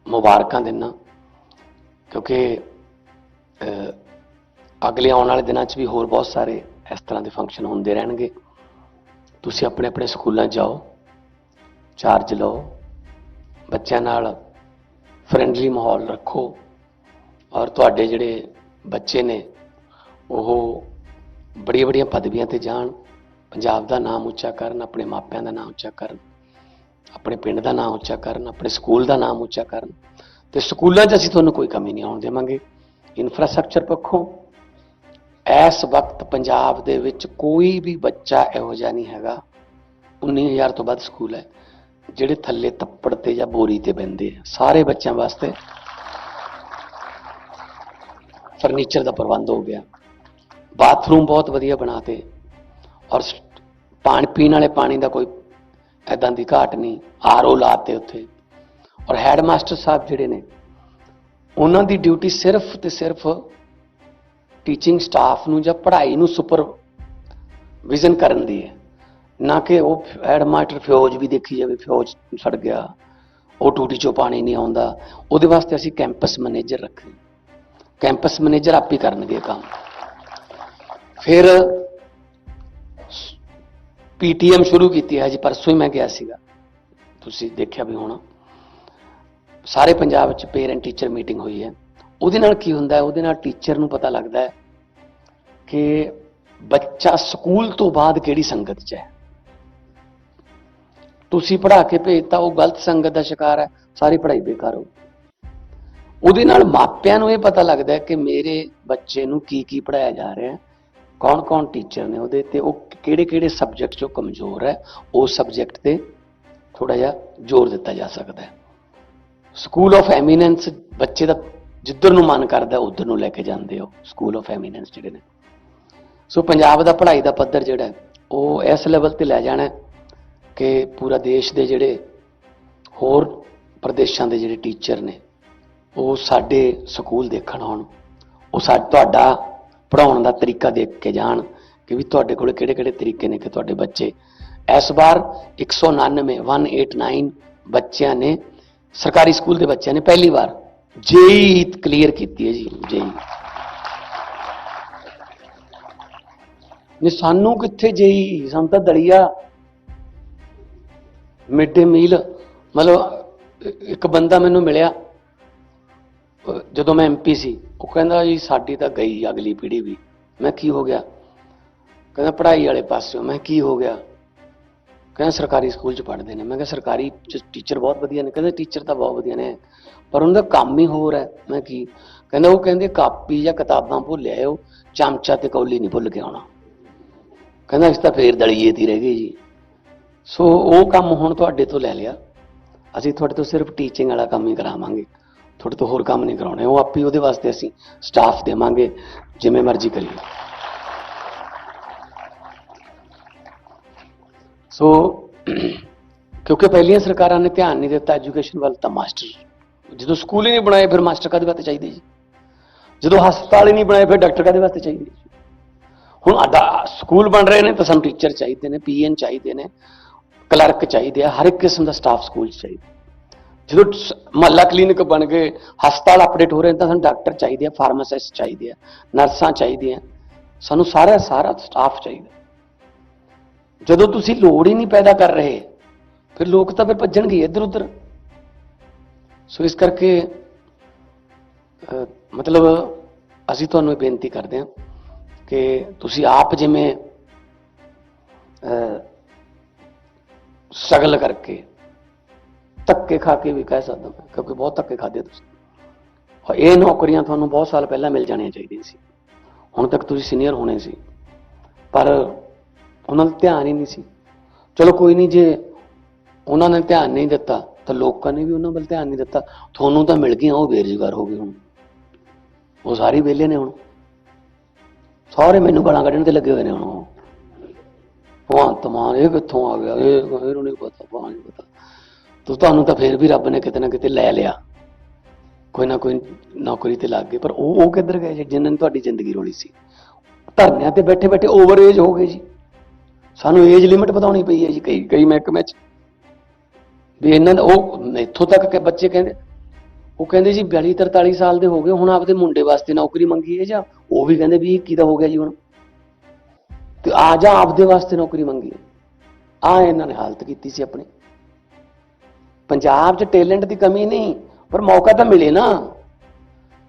ਮੁਬਾਰਕਾਂ ਦਿੰਦਾ। ਕਿਉਂਕਿ ਅਗਲੇ ਆਉਣ ਵਾਲੇ ਦਿਨਾਂ 'ਚ ਵੀ ਹੋਰ ਬਹੁਤ ਸਾਰੇ ਇਸ ਤਰ੍ਹਾਂ ਦੇ ਫੰਕਸ਼ਨ ਹੁੰਦੇ ਰਹਿਣਗੇ। ਤੁਸੀਂ ਆਪਣੇ ਆਪਣੇ ਸਕੂਲਾਂ ਜਾਓ ਚਾਰਜ ਲਓ, ਬੱਚਿਆਂ ਨਾਲ ਫਰੈਂਡਲੀ ਮਾਹੌਲ ਰੱਖੋ। ਔਰ ਤੁਹਾਡੇ ਜਿਹੜੇ ਬੱਚੇ ਨੇ, ਉਹ ਬੜੀਆਂ ਬੜੀਆਂ ਪਦਵੀਆਂ ਤੇ ਜਾਣ, ਪੰਜਾਬ ਦਾ ਨਾਮ ਉੱਚਾ ਕਰਨ, ਆਪਣੇ ਮਾਪਿਆਂ ਦਾ ਨਾਮ ਉੱਚਾ ਕਰਨ, ਆਪਣੇ ਪਿੰਡ ਦਾ ਨਾਮ ਉੱਚਾ ਕਰਨ, ਆਪਣੇ ਸਕੂਲ ਦਾ ਨਾਮ ਉੱਚਾ ਕਰਨ। ਤੇ ਸਕੂਲਾਂ 'ਚ ਅਸੀਂ ਤੁਹਾਨੂੰ ਕੋਈ ਕਮੀ ਨਹੀਂ ਆਉਣ ਦੇਵਾਂਗੇ। ਇਨਫਰਾਸਟ੍ਰਕਚਰ ਪੱਖੋਂ ਇਸ ਵਕਤ ਪੰਜਾਬ ਦੇ ਵਿੱਚ ਕੋਈ ਵੀ ਬੱਚਾ ਇਹੋ ਜਿਹਾ ਨਹੀਂ ਹੈਗਾ। 19000 ਤੋਂ ਵੱਧ ਸਕੂਲ ਹੈ, ਜਿਹੜੇ ਥੱਲੇ ਤੱਪੜ ਤੇ ਜਾਂ ਬੋਰੀ ਤੇ ਬੰਦੇ ਆ। ਸਾਰੇ ਬੱਚਿਆਂ ਵਾਸਤੇ ਫਰਨੀਚਰ ਦਾ ਪ੍ਰਬੰਧ ਹੋ ਗਿਆ। ਬਾਥਰੂਮ ਬਹੁਤ ਵਧੀਆ ਬਣਾਤੇ। ਔਰ ਸ- ਪਾਣੀ, ਪੀਣ ਵਾਲੇ ਪਾਣੀ ਦਾ ਕੋਈ ਐਦਾਂ ਦੀ ਘਾਟ ਨਹੀਂ ਆਰਓ ਲਾਤੇ ਉੱਥੇ। ਔਰ ਹੈਡਮਾਸਟਰ ਸਾਹਿਬ ਜਿਹੜੇ ਨੇ, ਉਹਨਾਂ ਦੀ ਡਿਊਟੀ ਸਿਰਫ ਤੇ ਸਿਰਫ ਟੀਚਿੰਗ ਸਟਾਫ ਨੂੰ ਜਾਂ ਪੜ੍ਹਾਈ ਨੂੰ ਸੁਪਰ ਵਿਜ਼ਨ ਕਰਨ ਦੀ ਹੈ। ਨਾ ਕਿ ਉਹ ਹੈਡਮਾਸਟਰ ਫਿਓਜ ਵੀ ਦੇਖੀ ਜਾਵੇ ਫਿਓਜ ਸੜ ਗਿਆ, ਉਹ ਟੂਟੀ ਚੋਂ ਪਾਣੀ ਨਹੀਂ ਆਉਂਦਾ। ਉਹਦੇ ਵਾਸਤੇ ਅਸੀਂ ਕੈਂਪਸ ਮੈਨੇਜਰ ਰੱਖੇ। ਕੈਂਪਸ ਮੈਨੇਜਰ ਆਪ ਹੀ ਕਰਨਗੇ ਕੰਮ। ਫਿਰ ਪੀਟੀਐਮ ਸ਼ੁਰੂ ਕੀਤੀ ਹੈ ਜੀ ਪਰਸੋਂ ਹੀ ਮੈਂ ਗਿਆ ਸੀਗਾ। ਤੁਸੀਂ ਦੇਖਿਆ ਵੀ ਹੋਣਾ। ਸਾਰੇ ਪੰਜਾਬ ਵਿੱਚ ਪੇਰੈਂਟ ਟੀਚਰ ਮੀਟਿੰਗ ਹੋਈ ਹੈ। ਉਹਦੇ ਨਾਲ ਕੀ ਹੁੰਦਾ ਹੈ? ਉਹਦੇ ਨਾਲ ਟੀਚਰ ਨੂੰ ਪਤਾ ਲੱਗਦਾ ਹੈ ਕਿ ਬੱਚਾ ਸਕੂਲ ਤੋਂ ਬਾਅਦ ਕਿਹੜੀ ਸੰਗਤ 'ਚ ਹੈ। ਤੁਸੀਂ ਪੜ੍ਹਾ ਕੇ ਭੇਜਤਾ, ਉਹ ਗਲਤ ਸੰਗਤ ਦਾ ਸ਼ਿਕਾਰ ਹੈ। ਸਾਰੀ ਪੜ੍ਹਾਈ ਬੇਕਾਰ ਹੋ ਉਹਦੇ ਨਾਲ ਮਾਪਿਆਂ ਨੂੰ ਇਹ ਪਤਾ ਲੱਗਦਾ ਹੈ ਕਿ ਮੇਰੇ ਬੱਚੇ ਨੂੰ ਕੀ ਕੀ ਪੜਾਇਆ ਜਾ ਰਿਹਾ ਹੈ, ਕੌਣ ਕੌਣ ਟੀਚਰ ਨੇ ਉਹਦੇ ਤੇ, ਉਹ ਕਿਹੜੇ ਕਿਹੜੇ ਸਬਜੈਕਟ 'ਚੋਂ ਕਮਜ਼ੋਰ ਹੈ ਉਸ ਸਬਜੈਕਟ ਤੇ ਥੋੜਾ ਜਿਹਾ ਜ਼ੋਰ ਦਿੱਤਾ ਜਾ ਸਕਦਾ ਹੈ। ਸਕੂਲ ਆਫ ਐਮੀਨੈਂਸ ਬੱਚੇ ਦਾ ਜਿੱਧਰ ਨੂੰ ਮਨ ਕਰਦਾ ਉਧਰ ਨੂੰ ਲੈ ਕੇ ਜਾਂਦੇ ਹੋ ਸਕੂਲ ਆਫ ਐਮੀਨੈਂਸ ਜਿਹੜੇ ਨੇ। ਸੋ ਪੰਜਾਬ ਦਾ ਪੜ੍ਹਾਈ ਦਾ ਪੱਧਰ ਜਿਹੜਾ ਉਹ ਇਸ ਲੈਵਲ ਤੇ ਲੈ ਜਾਣਾ ਕਿ ਪੂਰਾ ਦੇਸ਼ ਦੇ ਜਿਹੜੇ ਹੋਰ ਪ੍ਰਦੇਸ਼ਾਂ ਦੇ ਜਿਹੜੇ ਟੀਚਰ ਨੇ ਉਹ ਸਾਡੇ ਸਕੂਲ ਦੇਖਣ ਆਉਣ, ਉਹ ਸਾ, ਤੁਹਾਡਾ ਪੜਾਉਣ ਦਾ ਤਰੀਕਾ ਦੇਖ ਕੇ ਜਾਣ ਕਿ ਵੀ ਤੁਹਾਡੇ ਕੋਲ ਕਿਹੜੇ ਕਿਹੜੇ ਤਰੀਕੇ ਨੇ ਕਿ ਤੁਹਾਡੇ ਬੱਚੇ। ਇਸ ਵਾਰ 199 189 ਬੱਚਿਆਂ ਨੇ, ਸਰਕਾਰੀ ਸਕੂਲ ਦੇ ਬੱਚਿਆਂ ਨੇ ਪਹਿਲੀ ਵਾਰ ਜੇਈ ਕਲੀਅਰ ਕੀਤੀ ਹੈ ਜੀ, ਜੇਈ। ਨੇ ਸਾਨੂੰ ਕਿੱਥੇ ਜੇਈ? ਸਾਨੂੰ ਤਾਂ ਦਲੀਆ ਮਿਡ ਡੇ ਮੀਲ, ਮਤਲਬ ਇੱਕ ਬੰਦਾ ਮੈਨੂੰ ਮਿਲਿਆ। ਜਦੋਂ ਮੈਂ ਐਮਪੀ ਸੀ, ਉਹ ਕਹਿੰਦਾ ਜੀ, ਸਾਡੀ ਤਾਂ ਗਈ ਅਗਲੀ ਪੀੜ੍ਹੀ ਵੀ। ਮੈਂ ਕੀ ਹੋ ਗਿਆ? ਕਹਿੰਦਾ, ਪੜ੍ਹਾਈ ਵਾਲੇ ਪਾਸਿਓਂ। ਮੈਂ ਕੀ ਹੋ ਗਿਆ? ਕਹਿੰਦਾ, ਸਰਕਾਰੀ ਸਕੂਲ ਚ ਪੜ੍ਹਦੇ ਨੇ। ਮੈਂ ਕਿਹਾ, ਸਰਕਾਰੀ ਟੀਚਰ ਬਹੁਤ ਵਧੀਆ ਨੇ। ਕਹਿੰਦੇ ਟੀਚਰ ਤਾਂ ਬਹੁਤ ਵਧੀਆ ਨੇ। ਪਰ ਉਹਨਾਂ ਦਾ ਕੰਮ ਹੀ ਹੋਰ ਹੈ। ਮੈਂ ਕੀ ਕਹਿੰਦਾ, ਉਹ ਕਹਿੰਦੇ, ਕਾਪੀ ਜਾਂ ਕਿਤਾਬਾਂ ਭੁੱਲ ਆਇਓ। ਚਮਚਾ ਤੇ ਕੌਲੀ ਨਹੀਂ ਭੁੱਲ ਕੇ ਆਉਣਾ। ਕਹਿੰਦਾ ਇਸ ਤਾਂ ਫੇਰ ਦਲੀਏ ਦੀ ਰਹਿ ਗਈ ਜੀ। ਸੋ, ਉਹ ਕੰਮ ਹੁਣ ਤੁਹਾਡੇ ਤੋਂ ਲੈ ਲਿਆ। ਅਸੀਂ ਤੁਹਾਡੇ ਤੋਂ ਸਿਰਫ ਟੀਚਿੰਗ ਵਾਲਾ ਕੰਮ ਹੀ ਕਰਾਵਾਂਗੇ। ਤੁਹਾਡੇ ਤੋਂ ਹੋਰ ਕੰਮ ਨਹੀਂ ਕਰਾਉਣੇ, ਉਹ ਆਪੇ ਉਹਦੇ ਵਾਸਤੇ ਅਸੀਂ ਸਟਾਫ ਦੇਵਾਂਗੇ, ਜਿਵੇਂ ਮਰਜ਼ੀ ਕਰੀਏ। ਸੋ ਕਿਉਂਕਿ ਪਹਿਲੀਆਂ ਸਰਕਾਰਾਂ ਨੇ ਧਿਆਨ ਨਹੀਂ ਦਿੱਤਾ ਐਜੂਕੇਸ਼ਨ ਵੱਲ, ਤਾਂ ਮਾਸਟਰ, ਜਦੋਂ ਸਕੂਲ ਹੀ ਨਹੀਂ ਬਣਾਏ, ਫਿਰ ਮਾਸਟਰ ਕਾਹਦੇ ਵਾਸਤੇ ਚਾਹੀਦੇ ਜੀ? ਜਦੋਂ ਹਸਪਤਾਲ ਹੀ ਨਹੀਂ ਬਣਾਏ, ਫਿਰ ਡਾਕਟਰ ਕਾਹਦੇ ਵਾਸਤੇ ਚਾਹੀਦੇ ਜੀ? ਹੁਣ ਅਦਾ- ਸਕੂਲ ਬਣ ਰਹੇ ਨੇ ਤਾਂ ਸਾਨੂੰ ਟੀਚਰ ਚਾਹੀਦੇ ਨੇ ਪੀਐਨ ਚਾਹੀਦੇ ਨੇ ਕਲਰਕ ਚਾਹੀਦੇ ਆ, ਹਰ ਇੱਕ ਕਿਸਮ ਦਾ ਸਟਾਫ ਸਕੂਲ 'ਚ ਚਾਹੀਦਾ। ਜਦੋਂ ਮਹੱਲਾ ਕਲੀਨਿਕ ਬਣ ਗਏ ਹਸਪਤਾਲ ਅਪਡੇਟ ਹੋ ਰਹੇ ਨੇ ਤਾਂ ਸਾਨੂੰ ਡਾਕਟਰ ਚਾਹੀਦੇ ਆ ਫਾਰਮਾਸਿਸਟ ਚਾਹੀਦੇ ਆ ਨਰਸਾਂ ਚਾਹੀਦੀਆਂ ਸਾਨੂੰ ਸਾਰਾ ਸਾਰਾ ਸਟਾਫ ਚਾਹੀਦਾ। ਜਦੋਂ ਤੁਸੀਂ ਲੋੜ ਹੀ ਨਹੀਂ ਪੈਦਾ ਕਰ ਰਹੇ ਫਿਰ ਲੋਕ ਤਾਂ ਫਿਰ ਭੱਜਣਗੇ ਇੱਧਰ ਉੱਧਰ। ਸੋ ਇਸ ਕਰਕੇ ਮਤਲਬ ਅਸੀਂ ਤੁਹਾਨੂੰ ਇਹ ਬੇਨਤੀ ਕਰਦੇ ਹਾਂ ਕਿ ਤੁਸੀਂ ਆਪ ਜਿਵੇਂ ਅਹ, ਸਗਲ ਕਰਕੇ ਧੱਕੇ ਖਾ ਕੇ ਵੀ ਕਹਿ ਸਕਦਾ ਮੈਂ ਕਿਉਂਕਿ ਬਹੁਤ ਧੱਕੇ ਖਾਦੇ ਤੁਸੀਂ। ਔਰ ਇਹ ਨੌਕਰੀਆਂ ਤੁਹਾਨੂੰ ਬਹੁਤ ਸਾਲ ਪਹਿਲਾਂ ਮਿਲ ਜਾਣੀਆਂ ਚਾਹੀਦੀਆਂ ਸੀ। ਹੁਣ ਤੱਕ ਤੁਸੀਂ ਸੀਨੀਅਰ ਹੋਣੇ ਸੀ। ਪਰ ਉਹਨਾਂ ਦਾ ਧਿਆਨ ਹੀ ਨਹੀਂ ਸੀ। ਚਲੋ ਕੋਈ ਨਹੀਂ, ਜੇ ਉਹਨਾਂ ਨੇ ਧਿਆਨ ਨਹੀਂ ਦਿੱਤਾ, ਤਾਂ ਲੋਕਾਂ ਨੇ ਵੀ ਉਹਨਾਂ ਵੱਲ ਧਿਆਨ ਨਹੀਂ ਦਿੱਤਾ। ਤੁਹਾਨੂੰ ਤਾਂ ਮਿਲ ਗਈਆਂ, ਉਹ ਬੇਰੁਜ਼ਗਾਰ ਹੋ ਗਏ ਹੁਣ। ਉਹ ਸਾਰੇ ਵਿਹਲੇ ਨੇ ਹੁਣ। ਸਾਰੇ ਮੈਨੂੰ ਗਾਲਾਂ ਕੱਢਣ ਤੇ ਲੱਗੇ ਹੋਏ ਨੇ ਹੁਣ ਉਹ। ਭਗਵੰਤ ਮਾਨ, ਇਹ ਕਿੱਥੋਂ ਆ ਗਿਆ? ਇਹ ਇਹਨੂੰ ਨਹੀਂ ਪਤਾ ਪਾਣ ਨਹੀਂ ਪਤਾ। ਤੂੰ ਤੁਹਾਨੂੰ ਤਾਂ ਫੇਰ ਵੀ ਰੱਬ ਨੇ ਕਿਤੇ ਨਾ ਕਿਤੇ ਲੈ ਲਿਆ। ਕੋਈ ਨਾ ਕੋਈ ਨੌਕਰੀ ਤੇ ਲੱਗ ਗਏ। ਪਰ ਉਹ ਉਹ ਕਿੱਧਰ ਗਏ ਜੀ, ਜਿਨ੍ਹਾਂ ਨੇ ਤੁਹਾਡੀ ਜ਼ਿੰਦਗੀ ਰੋਲੀ ਸੀ? ਧਰਨਿਆਂ ਤੇ ਬੈਠੇ ਬੈਠੇ ਓਵਰ ਏਜ ਹੋ ਗਏ ਜੀ। ਸਾਨੂੰ ਏਜ ਲਿਮਿਟ ਵਧਾਉਣੀ ਪਈ ਹੈ ਜੀ ਕਈ ਕਈ ਮਹਿਕਮੇ 'ਚ। ਵੀ ਇਹਨਾਂ ਦਾ ਉਹ ਇੱਥੋਂ ਤੱਕ ਕਿ ਬੱਚੇ ਕਹਿੰਦੇ ਉਹ ਕਹਿੰਦੇ ਜੀ 42 43 ਸਾਲ ਦੇ ਹੋ ਗਏ ਹੁਣ ਆਪਦੇ ਮੁੰਡੇ ਵਾਸਤੇ ਨੌਕਰੀ ਮੰਗੀ ਹੈ ਜਾਂ ਉਹ ਵੀ ਕਹਿੰਦੇ ਵੀ 21 ਦਾ ਹੋ ਗਿਆ ਜੀ ਹੁਣ? ਤੇ ਆ ਜਾ ਆਪਦੇ ਵਾਸਤੇ ਨੌਕਰੀ ਮੰਗੀ ਆ ਇਹਨਾਂ ਨੇ ਹਾਲਤ ਕੀਤੀ ਸੀ ਆਪਣੀ। ਪੰਜਾਬ 'ਚ ਟੈਲੈਂਟ ਦੀ ਕਮੀ ਨਹੀਂ, ਪਰ ਮੌਕਾ ਤਾਂ ਮਿਲੇ ਨਾ।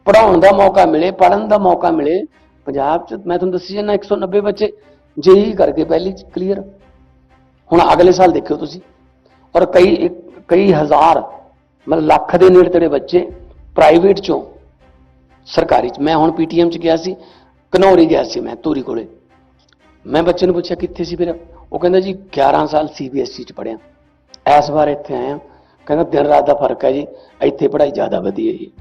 ਪੜਾਉਣ ਦਾ ਮੌਕਾ ਮਿਲੇ ਪੜਨ ਦਾ ਮੌਕਾ ਮਿਲੇ। ਪੰਜਾਬ 'ਚ ਮੈਂ ਤੁਹਾਨੂੰ ਦੱਸੀ ਜਾਂਦਾ 190 ਬੱਚੇ ਜੇਈ ਕਰਕੇ ਪਹਿਲੀ ਕਲੀਅਰ ਹੁਣ ਅਗਲੇ ਸਾਲ ਦੇਖਿਓ ਤੁਸੀਂ। ਔਰ ਕਈ ਕਈ ਹਜ਼ਾਰ, ਮਤਲਬ ਲੱਖ ਦੇ ਨੇੜੇ ਤੇੜੇ ਬੱਚੇ ਪ੍ਰਾਈਵੇਟ ਚੋਂ ਸਰਕਾਰੀ ਚ। ਮੈਂ ਹੁਣ ਪੀਟੀਐਮ ਚ ਗਿਆ ਸੀ ਘਨੌਰੀ ਗਿਆ ਸੀ ਮੈਂ ਧੂਰੀ ਕੋਲੇ। ਮੈਂ ਬੱਚੇ ਨੂੰ ਪੁੱਛਿਆ ਕਿੱਥੇ ਸੀ ਫਿਰ, ਉਹ ਕਹਿੰਦਾ ਜੀ 11 ਸਾਲ ਸੀਬੀਐਸਈ ਚ ਪੜਿਆ ਇਸ ਵਾਰ ਇੱਥੇ ਆਇਆ। ਕਹਿੰਦਾ ਦਿਨ ਰਾਤ ਦਾ ਫ਼ਰਕ ਹੈ ਜੀ, ਇੱਥੇ ਪੜ੍ਹਾਈ ਜ਼ਿਆਦਾ ਵਧੀਆ ਜੀ।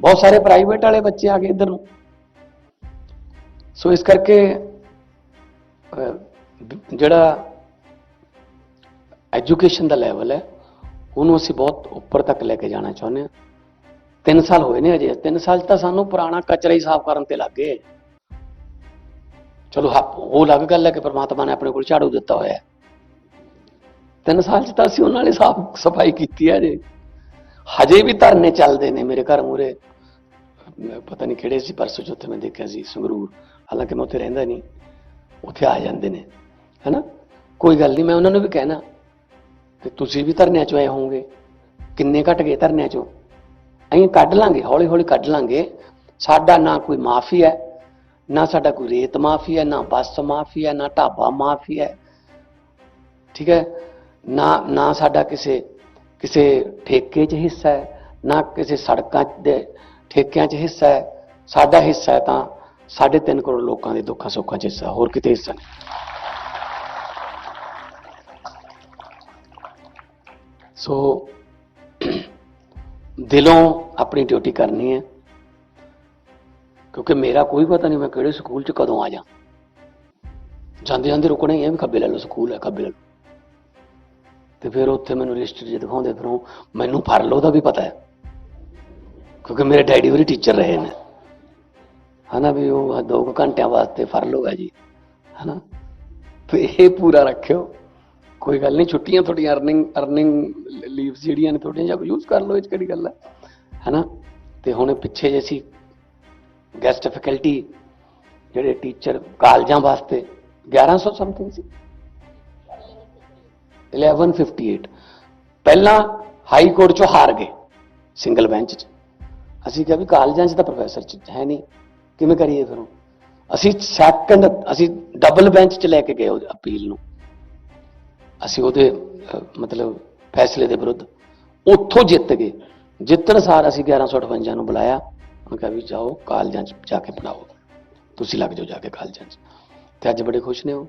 ਬਹੁਤ ਸਾਰੇ ਪ੍ਰਾਈਵੇਟ ਵਾਲੇ ਬੱਚੇ ਆ ਗਏ ਇੱਧਰ ਨੂੰ। ਸੋ ਇਸ ਕਰਕੇ ਜਿਹੜਾ ਐਜੂਕੇਸ਼ਨ ਦਾ ਲੈਵਲ ਹੈ, ਉਹਨੂੰ ਅਸੀਂ ਬਹੁਤ ਉੱਪਰ ਤੱਕ ਲੈ ਕੇ ਜਾਣਾ ਚਾਹੁੰਦੇ ਹਾਂ। ਤਿੰਨ ਸਾਲ ਹੋਏ ਨੇ ਅਜੇ ਤਿੰਨ ਸਾਲ ਤਾਂ ਸਾਨੂੰ ਪੁਰਾਣਾ ਕਚਰਾ ਹੀ ਸਾਫ਼ ਕਰਨ ਤੇ ਲੱਗ ਗਏ ਚਲੋ ਹਾਂ, ਉਹ ਅਲੱਗ ਗੱਲ ਹੈ ਕਿ ਪਰਮਾਤਮਾ ਨੇ ਆਪਣੇ ਕੋਲ ਝਾੜੂ ਦਿੱਤਾ ਹੋਇਆ ਹੈ। ਤਿੰਨ ਸਾਲ 'ਚ ਤਾਂ ਅਸੀਂ ਉਹਨਾਂ ਨੇ ਸਾਫ਼ ਸਫ਼ਾਈ ਕੀਤੀ ਹੈ ਜੇ। ਹਜੇ ਵੀ ਧਰਨੇ ਚੱਲਦੇ ਨੇ ਮੇਰੇ ਘਰ ਮੂਰੇ ਪਤਾ ਨਹੀਂ ਕਿਹੜੇ ਸੀ ਪਰਸੋਂ ਚੌਥੇ ਮੈਂ ਦੇਖਿਆ ਸੀ ਸੰਗਰੂਰ। ਹਾਲਾਂਕਿ ਮੈਂ ਉੱਥੇ ਰਹਿੰਦਾ ਨਹੀਂ। ਉੱਥੇ ਆ ਜਾਂਦੇ ਨੇ ਹੈਨਾ? ਕੋਈ ਗੱਲ ਨਹੀਂ ਮੈਂ ਉਹਨਾਂ ਨੂੰ ਵੀ ਕਹਿਣਾ ਕਿ ਤੁਸੀਂ ਵੀ ਧਰਨਿਆਂ 'ਚ ਆਏ ਹੋਵੋਗੇ। ਕਿੰਨੇ ਘਟ ਗਏ ਧਰਨਿਆਂ 'ਚੋਂ? ਅਸੀਂ ਕੱਢ ਲਾਂਗੇ ਹੌਲੀ ਹੌਲੀ ਕੱਢ ਲਾਂਗੇ। ਸਾਡਾ ਨਾ ਕੋਈ ਮਾਫੀ ਹੈ ਨਾ ਸਾਡਾ ਕੋਈ ਰੇਤ ਮਾਫੀ ਹੈ, ਨਾ ਬੱਸ ਮਾਫੀ ਹੈ, ਨਾ ਢਾਬਾ ਮਾਫੀ ਹੈ। ਠੀਕ ਹੈ? ਨਾ ਨਾ ਸਾਡਾ ਕਿਸੇ ਕਿਸੇ ਠੇਕੇ 'ਚ ਹਿੱਸਾ ਹੈ, ਨਾ ਕਿਸੇ ਸੜਕਾਂ ਦੇ ਠੇਕਿਆਂ 'ਚ ਹਿੱਸਾ ਹੈ। ਸਾਡਾ ਹਿੱਸਾ ਹੈ ਤਾਂ 3.5 ਕਰੋੜ ਲੋਕਾਂ ਦੇ ਦੁੱਖਾਂ ਸੁੱਖਾਂ 'ਚ ਹਿੱਸਾ ਹੋਰ ਕਿਤੇ ਹਿੱਸਾ ਨਹੀਂ। ਸੋ, ਦਿਲੋਂ ਆਪਣੀ ਡਿਊਟੀ ਕਰਨੀ ਹੈ। ਕਿਉਂਕਿ ਮੇਰਾ ਕੋਈ ਪਤਾ ਨਹੀਂ ਮੈਂ ਕਿਹੜੇ ਸਕੂਲ 'ਚ ਕਦੋਂ ਆ ਜਾ। ਜਾਂਦੇ ਜਾਂਦੇ ਰੁਕਣਾ ਹੀ ਹੈ ਵੀ ਖੱਬੇ ਲੈ ਲਓ, ਸਕੂਲ ਹੈ, ਖੱਬੇ ਲੈ ਲਓ। ਤੇ ਫਿਰ ਉੱਥੇ ਮੈਨੂੰ ਰਜਿਸਟਰ 'ਚ ਦਿਖਾਉਂਦੇ, ਫਿਰ ਉਹ ਮੈਨੂੰ ਫੜ ਲਓ ਦਾ ਵੀ ਪਤਾ ਹੈ। ਕਿਉਂਕਿ ਮੇਰੇ ਡੈਡੀ ਵੀ ਟੀਚਰ ਰਹੇ ਨੇ। ਹਨਾ ਵੀ ਉਹ ਦੋ ਕੁ ਘੰਟਿਆਂ ਵਾਸਤੇ ਫੜ ਲਓ ਹੈ ਜੀ। ਹਨਾ? ਤੇ ਇਹ ਪੂਰਾ ਰੱਖਿਓ। ਕੋਈ ਗੱਲ ਨਹੀਂ, ਛੁੱਟੀਆਂ ਤੁਹਾਡੀਆਂ ਅਰਨਿੰਗ ਅਰਨਿੰਗ ਲੀਵਸ ਜਿਹੜੀਆਂ ਨੇ ਤੁਹਾਡੀਆਂ ਜਾਂ ਯੂਜ਼ ਕਰ ਲਓ, ਇਹ 'ਚ ਕਿਹੜੀ ਗੱਲ ਹੈ? ਹਨਾ? ਤੇ ਹੁਣ ਪਿੱਛੇ ਜੇ ਅਸੀਂ ਗੈਸਟ ਫੈਕਲਟੀ ਜਿਹੜੇ ਟੀਚਰ ਕਾਲਜਾਂ ਵਾਸਤੇ 1100 ਸਮਥਿੰਗ ਸੀ। 1158 ਪਹਿਲਾਂ ਹਾਈ ਕੋਰਟ ਚੋਂ ਹਾਰ ਗਏ ਸਿੰਗਲ ਬੈਂਚ 'ਚ। ਅਸੀਂ ਕਿਹਾ ਵੀ ਕਾਲਜਾਂ 'ਚ ਤਾਂ ਪ੍ਰੋਫੈਸਰ 'ਚ ਹੈ ਨਹੀਂ। ਕਿਵੇਂ ਕਰੀਏ ਫਿਰ ਹੁਣ? ਅਸੀਂ ਸੈਕੰਡ ਅਸੀਂ ਡਬਲ ਬੈਂਚ 'ਚ ਲੈ ਕੇ ਗਏ ਉਹ ਅਪੀਲ ਨੂੰ। ਅਸੀਂ ਉਹਦੇ ਮਤਲਬ ਫੈਸਲੇ ਦੇ ਵਿਰੁੱਧ ਉੱਥੋਂ ਜਿੱਤ ਗਏ। ਜਿੱਤਣ ਸਾਰ ਅਸੀਂ 1158 ਨੂੰ ਬੁਲਾਇਆ। ਉਹਨਾਂ ਕਿਹਾ ਵੀ ਜਾਓ ਕਾਲਜਾਂ 'ਚ ਜਾ ਕੇ ਪੜਾਓ ਤੁਸੀਂ ਲੱਗ ਜਾਓ ਜਾ ਕੇ ਕਾਲਜਾਂ 'ਚ। ਤੇ ਅੱਜ ਬੜੇ ਖੁਸ਼ ਨੇ ਉਹ।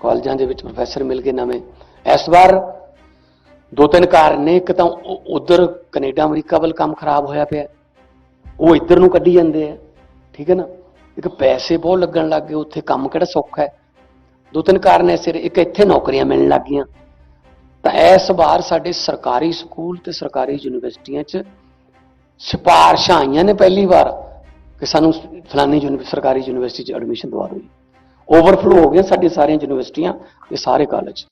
ਕਾਲਜਾਂ ਦੇ ਵਿੱਚ ਪ੍ਰੋਫੈਸਰ ਮਿਲ ਗਏ ਨਵੇਂ। ਇਸ ਵਾਰ ਦੋ ਤਿੰਨ ਕਾਰਨ ਨੇ, ਇੱਕ ਤਾਂ ਉਧਰ ਕੈਨੇਡਾ, ਅਮਰੀਕਾ ਵੱਲ ਕੰਮ ਖਰਾਬ ਹੋਇਆ ਪਿਆ। ਉਹ ਇੱਧਰ ਨੂੰ ਕੱਢੀ ਜਾਂਦੇ ਆ। ਠੀਕ ਹੈ ਨਾ? ਇੱਕ ਪੈਸੇ ਬਹੁਤ ਲੱਗਣ ਲੱਗ ਗਏ। ਉੱਥੇ ਕੰਮ ਕਿਹੜਾ ਸੌਖਾ ਹੈ। ਦੋ ਤਿੰਨ ਕਾਰਨ ਐਸੇ ਸਿਰ, ਇੱਕ ਇੱਥੇ ਨੌਕਰੀਆਂ ਮਿਲਣ ਲੱਗ ਗਈਆਂ। ਤਾਂ ਇਸ ਵਾਰ ਸਾਡੇ ਸਰਕਾਰੀ ਸਕੂਲ ਤੇ ਸਰਕਾਰੀ ਯੂਨੀਵਰਸਿਟੀਆਂ 'ਚ ਸਿਫਾਰਸ਼ਾਂ ਆਈਆਂ ਨੇ ਪਹਿਲੀ ਵਾਰ ਕਿ ਸਾਨੂੰ ਫਲਾਨੀ ਯੂਨੀ ਸਰਕਾਰੀ ਯੂਨੀਵਰਸਿਟੀ 'ਚ ਐਡਮਿਸ਼ਨ ਦਵਾ ਦਿਓ ਜੀ। ਓਵਰਫਲੋ ਹੋ ਗਿਆ ਸਾਡੀ ਸਾਰੀਆਂ ਯੂਨੀਵਰਸਿਟੀਆਂ ਤੇ ਸਾਰੇ ਕਾਲਜ